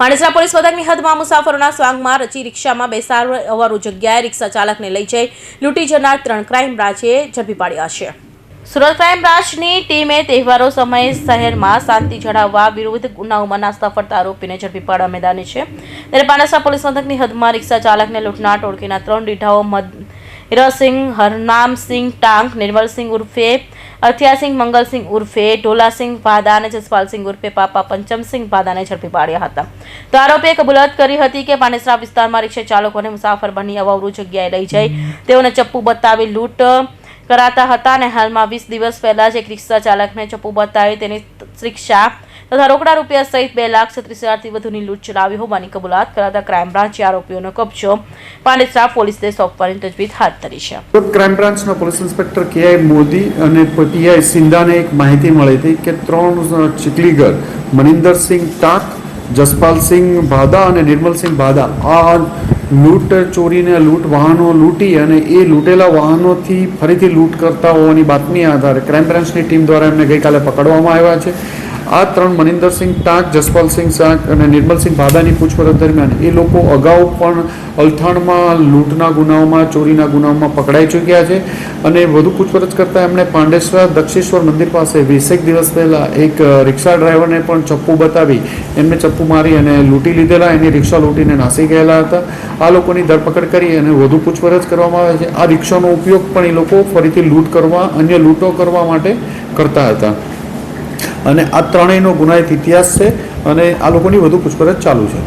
પાણેસરા police મથકની હદમાં મુસાફરોના સ્વાંગમાં રચી રિક્ષામાં બેસાડવાનું જગ્યાએ રિક્ષા ચાલકને લઈ જઈ લૂંટી જનાર ત્રણ ક્રાઇમ બ્રાંચે ઝડપી પાડ્યા છે. સુરત ક્રાઇમ બ્રાન્ચની ટીમે તહેવારો સમયે શહેરમાં શાંતિ જળાવવા વિરુદ્ધ ગુનાઓમાં નાસ્તા આરોપીને ઝડપી પાડવા મેદાની છે. ત્યારે પાણેસરા પોલીસ મથકની હદમાં રિક્ષા ચાલકને લૂંટનાર ટોળકીના ત્રણ દીઠાઓ મદરસિંહ હરનામસિંહ ટાંક, નિર્મલસિંહ ઉર્ફે અથિયાસિંહ મંગલસિંહ ઉર્ફે, ઢોલાસિંહ ભાદા અને જસપાલસિંહ ઉર્ફે, પાપા પંચમસિંહ ભાદાને ઝડપી પાડ્યા હતા. તો આરોપીએ કબૂલાત કરી હતી કે પાનેસરા વિસ્તારમાં રિક્ષા ચાલકોને મુસાફર બની અવાવરૂ જગ્યાએ લઈ જઈ તેઓને ચપ્પુ બતાવી લૂંટ કરાતા હતા અને હાલમાં વીસ દિવસ પહેલાં જ એક રિક્ષા ચાલકને ચપ્પુ બતાવી તેની રિક્ષા તથા રોકડા રૂપિયા સહિત બે લાખ છત્રીસ હજારથી વધુની લૂંટ ચલાવી હોવાની કબૂલાત કરાતા ક્રાઇમ બ્રાન્ચે આરોપીઓનો કબજો પાંડેસરા પોલીસને સોંપવાની તજવીજ હાથ ધરી છે. ક્રાઇમ બ્રાન્ચના પોલીસ ઇન્સ્પેક્ટર કેઆઈ મોદી અને પીઆઈ સિંધાને એક માહિતી મળી હતી કે ત્રણ ચીકલીગર મનિંદરસિંહ ટાંક જસપાલસિંહ ભાદા અને નિર્મલસિંહ ભાદા આ લૂંટ ચોરીને લૂંટ વાહનો લૂંટી અને એ લૂંટેલા વાહનોથી ફરીથી લૂંટ કરતા હોવાની બાતમી આધારે ક્રાઇમ બ્રાન્ચની ટીમ દ્વારા એમને ગઈકાલે પકડવામાં આવ્યા છે. આ ત્રણ મનિન્દરસિંહ ટાંક, જસપાલસિંહ શાક અને નિર્મલસિંહ ભાદાની પૂછપરછ દરમિયાન એ લોકો અગાઉ પણ અલથાણમાં લૂંટના ગુનાઓમાં, ચોરીના ગુનાઓમાં પકડાઈ ચૂક્યા છે અને વધુ પૂછપરછ કરતાં એમણે પાંડેશ્વર દક્ષેશ્વર મંદિર પાસે વીસેક દિવસ પહેલાં એક રિક્ષા ડ્રાઈવરને પણ ચપ્પુ બતાવી એમને ચપ્પુ મારી અને લૂંટી લીધેલા. એની રિક્ષા લૂંટીને નાસી ગયેલા હતા. આ લોકોની ધરપકડ કરી અને વધુ પૂછપરછ કરવામાં આવે છે. આ રિક્ષાનો ઉપયોગ પણ એ લોકો ફરીથી લૂંટ કરવા, અન્ય લૂંટો કરવા માટે કરતા હતા. અને આ ત્રણેયનો ગુનાહિત ઇતિહાસ છે અને આ લોકોની વધુ પૂછપરછ ચાલુ છે.